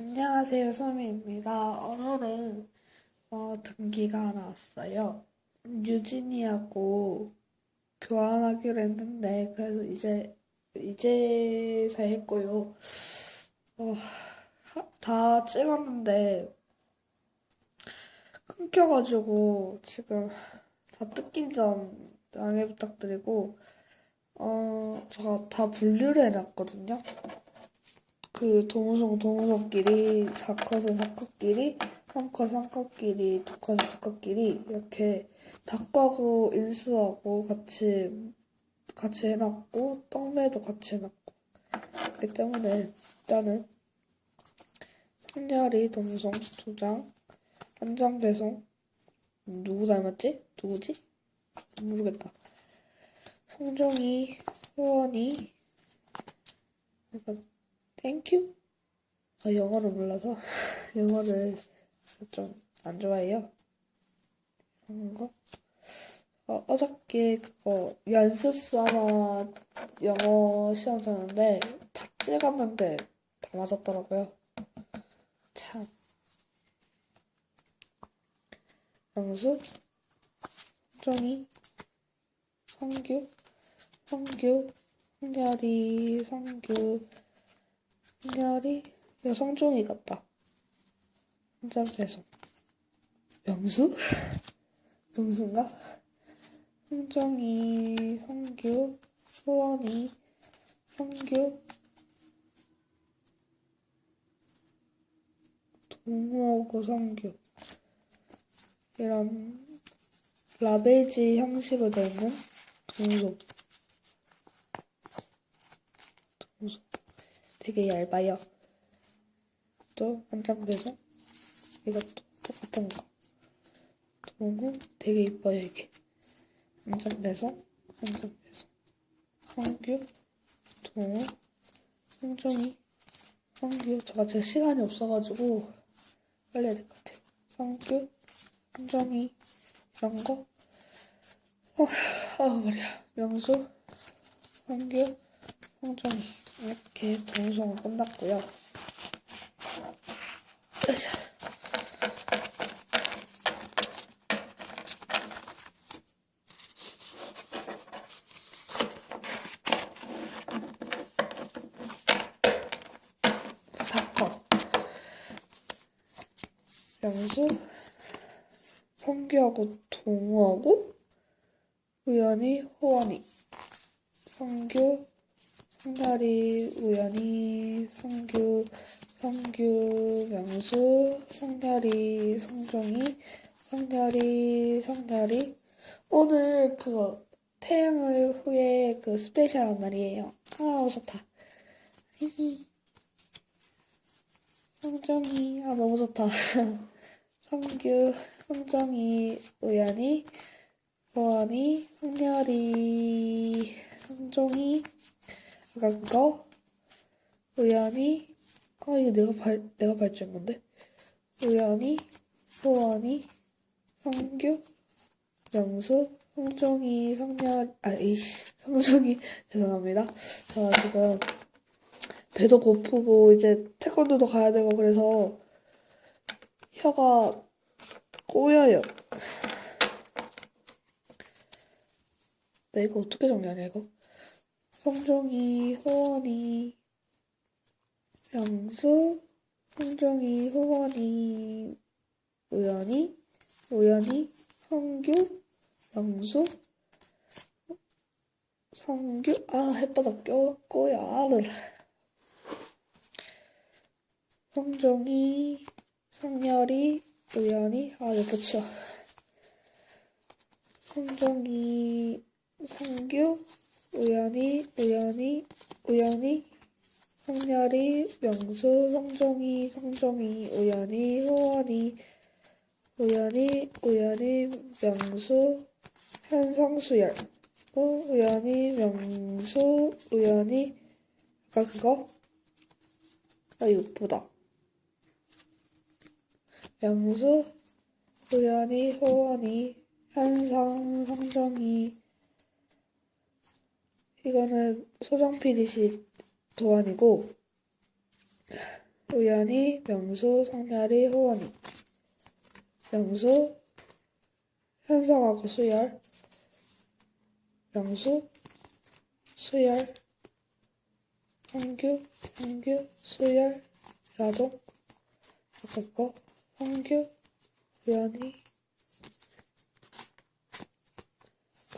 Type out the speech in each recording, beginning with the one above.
안녕하세요, 소미입니다. 오늘은 어, 등기가 하나 왔어요. 유진이하고 교환하기로 했는데 그래서 이제 이제서 했고요. 어, 하- 다 찍었는데 끊겨가지고 지금 다 뜯긴 점 양해 부탁드리고 어, 제가 다 분류를 해놨거든요. 그 동우성 동우성끼리 4컷은 4컷끼리 3컷 3컷끼리 2컷은 2컷끼리 이렇게 닭하고 인수하고 같이 같이 해놨고 떡매도 같이 해놨고 그렇기 때문에 일단은 성렬이 동우성 두장 한장 배송 누구 닮았지? 누구지? 모르겠다 성종이 후원이 약간 땡큐? 아, 영어를 몰라서 영어를 좀 안 좋아해요. 이런 거. 어, 어저께 그거 연습 삼아 영어 시험 쳤는데 다 찍었는데 다 맞았더라고요. 참. 영수, 성종이, 성규, 성규, 성열이, 성규, 성열이 여성종이 같다. 한장 배송. 명수? 명수인가? 성종이, 성규, 소원이, 성규, 동호고 성규. 이런 라베지 형식으로 되어 있는. 동속. 되게 얇아요. 또 배송. 이것도 똑같은 거. 동호 되게 이뻐요 이게. 한장 배송. 성규. 동호. 성종이. 성규. 제가 제 시간이 없어가지고 빨리 해야 될 것 같아요. 성규. 성종이. 이런 거. 어, 아 머리야. 명수. 성규. 성종이. 이렇게 동성은 끝났고요. 사건. 명수, 성규하고 동우하고 우연히 호원이 성규, 성달이 우연히 성규, 성규, 명수, 성달이, 성종이, 성달이, 성달이 오늘 그거 태양의 후예 그 스페셜한 날이에요. 아 좋다. 성종이 아 너무 좋다. 성규, 성종이, 우연히, 호원이, 성열이, 성종이, 아까 그거, 우연히, 아 이거 내가 발 내가 발주한 건데, 우연히, 호원이, 성규, 명수, 성종이, 성열, 아 이씨, 성종이 죄송합니다. 저 지금 배도 고프고 이제 태권도도 가야 되고 그래서 혀가 꼬여요. 나 이거 어떻게 정리하냐 이거? 성종이, 호원이, 명수, 성종이, 호원이, 우연히, 우연히, 성규, 명수, 성규, 아 햇바닥 껴 꼬여 아를. 성종이, 성열이, 우연히, 아 이거 치워. 성종이, 성규, 우연히, 우연히, 우연히, 성열이, 명수, 성종이, 성종이, 우연히, 호원이, 우연히, 우연히, 명수, 현성수열, 어, 우연히, 명수, 우연히, 아까 그거? 아, 이거 예쁘다. 명수, 우연히, 호원이, 현성, 성종이, 이거는 소정필이시 도안이고, 우연히, 명수, 성렬이, 호원이. 명수, 현성하고 수열. 명수, 수열. 성규, 성규, 수열, 야동. 아까 거, 성규, 우연히.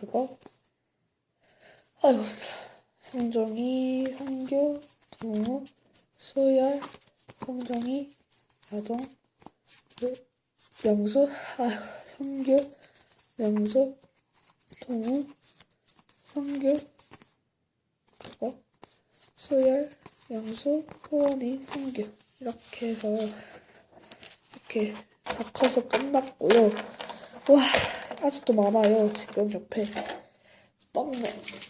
그거. 아이고. 성정이, 성규, 동우, 소열, 성정이, 야동, 그, 명수, 아이고, 성규, 명수, 동우, 성규, 그거, 소열, 명수, 호원이, 성규. 이렇게 해서, 이렇게 다 커서 끝났고요. 와, 아직도 많아요. 지금 옆에. 떡네.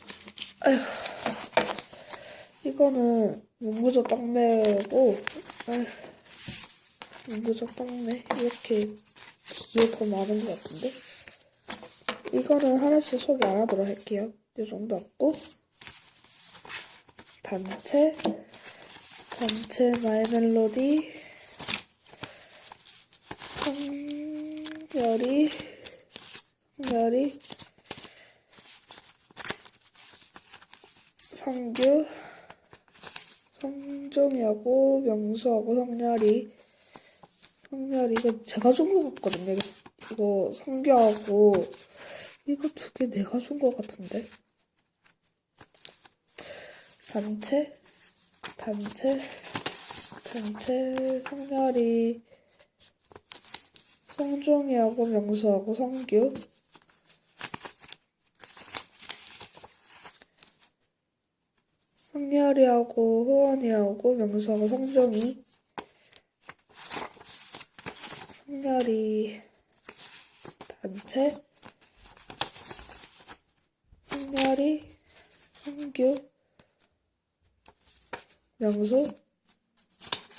이거는 떡매고, 아휴, 문구조 떡매. 이렇게 뒤에 더 많은 것 같은데? 이거는 하나씩 소개 안 하도록 할게요. 이 정도 왔고, 단체, 단체 마이 멜로디, 성열이, 성열이, 성규, 성종이하고 명수하고 성렬이. 성렬이 이거 제가 준거 같거든요. 이거, 성규하고 이거 두 개 내가 준거 같은데. 단체? 단체? 단체 성렬이. 성종이하고 명수하고 성규 성렬이하고 호원이하고 명수하고 성종이 성렬이 단체? 성렬이 성규? 명수?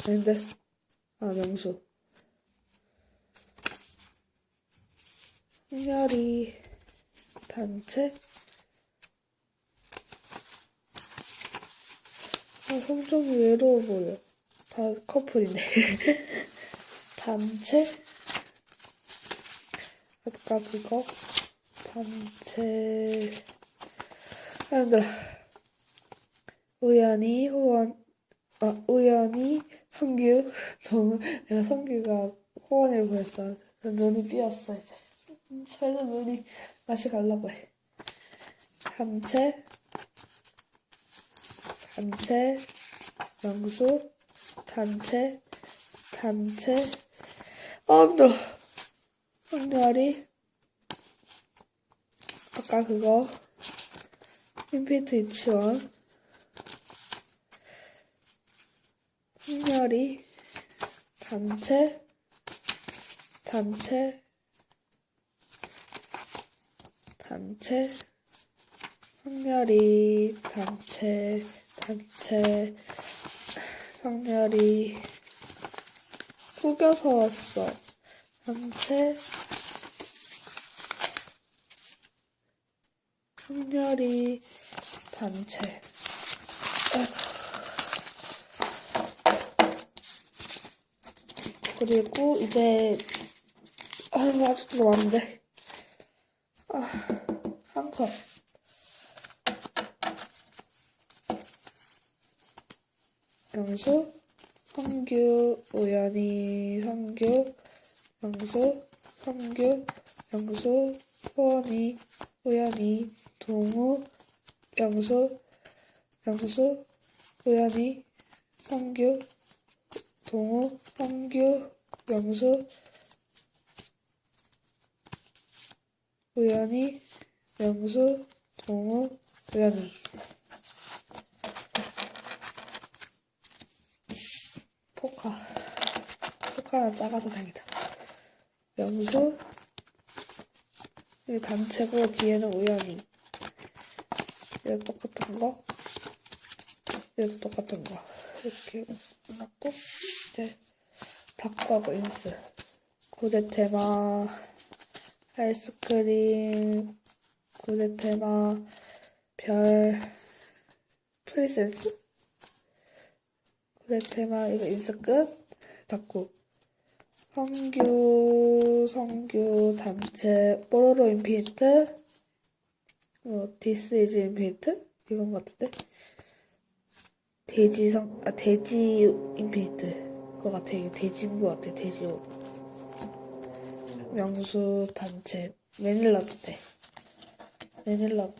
아닌데? 아 명수. 성렬이 단체 성종이 외로워 보여. 다 커플이네. 단체? 아까 그거? 단체. 아, 힘들어. 우연히, 호원, 아, 우연히, 성규. 너무, 내가 성규가 호원이를 보였어. 눈이 삐었어, 이제. 음, 저희도 눈이 맛이 가려고 해. 단체. 단체, 명수, 단체, 단체, 아, 힘들어. 성렬이, 아까 그거, 인피트 이치원, 성렬이, 단체, 단체, 단체, 성렬이, 단체, 단체, 성렬이, 속여서 왔어. 단체, 성렬이, 단체. 그리고 이제, 아유, 아직도 많은데. 아, 한 컷. 명수, 성규, 우연히, 성규, 명수, 성규, 명수, 호원이, 우연히, 동우, 명수, 명수, 우연히, 성규, 동우, 성규, 명수, 우연히, 명수, 동우, 우연히. 포카. 포카는 작아서 다행이다. 명수. 이 단체고 뒤에는 우연히. 얘 똑같은 거. 얘도 똑같은 거. 이렇게 끝났고 이제 닭과고 인스. 고대 테마. 아이스크림. 고대 테마. 별. 프리센스? 그래 테마 이거 끝 닫고 성규 성규 단체 뽀로로 인피니트 뭐 디스 이즈 인피니트 이건 것 같은데 돼지 성, 아, 돼지 인피니트. 것 같아. 이거 돼지인 것 같아. 돼지 옷. 명수 단체. 매닐라 부대. 매닐라 부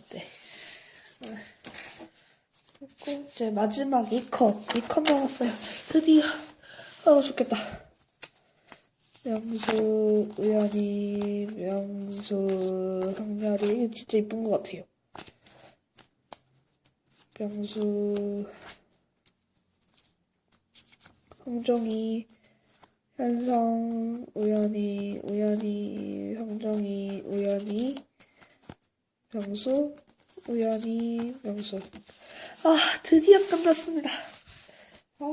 대. 그리고 이제 마지막 2컷. 2컷 남았어요. 드디어. 아우, 좋겠다. 명수, 우연히, 명수. 이거 진짜 이쁜 것 같아요. 명수, 성종이, 현성, 우연히, 우연히, 성종이, 우연히, 명수, 우연히, 명수. 아, 드디어 끝났습니다. 아,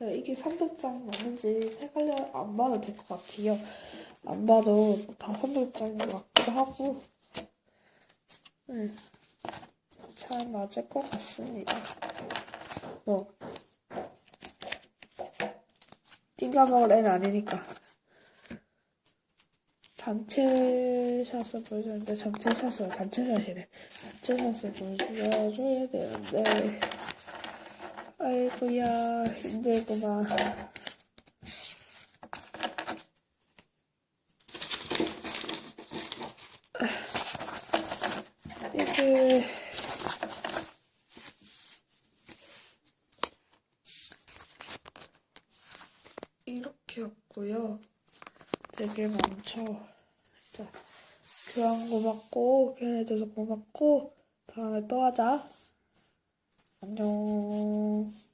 네, 이게 300장 맞는지 헷갈려 안 봐도 될 것 같아요. 안 봐도 다 300장인 것 같기도 하고. 네, 잘 맞을 것 같습니다. 뭐, 띵가 먹을 애는 아니니까. 단체 샷을 보여주는데, 전체 샷을, 단체 샷이래. 단체 샷을 보여줘야 되는데, 아이고야, 힘들구만. 이게, 이렇게였고요. 되게 많죠. 자, 교환 고맙고, 교환해줘서 고맙고, 다음에 또 하자. 안녕.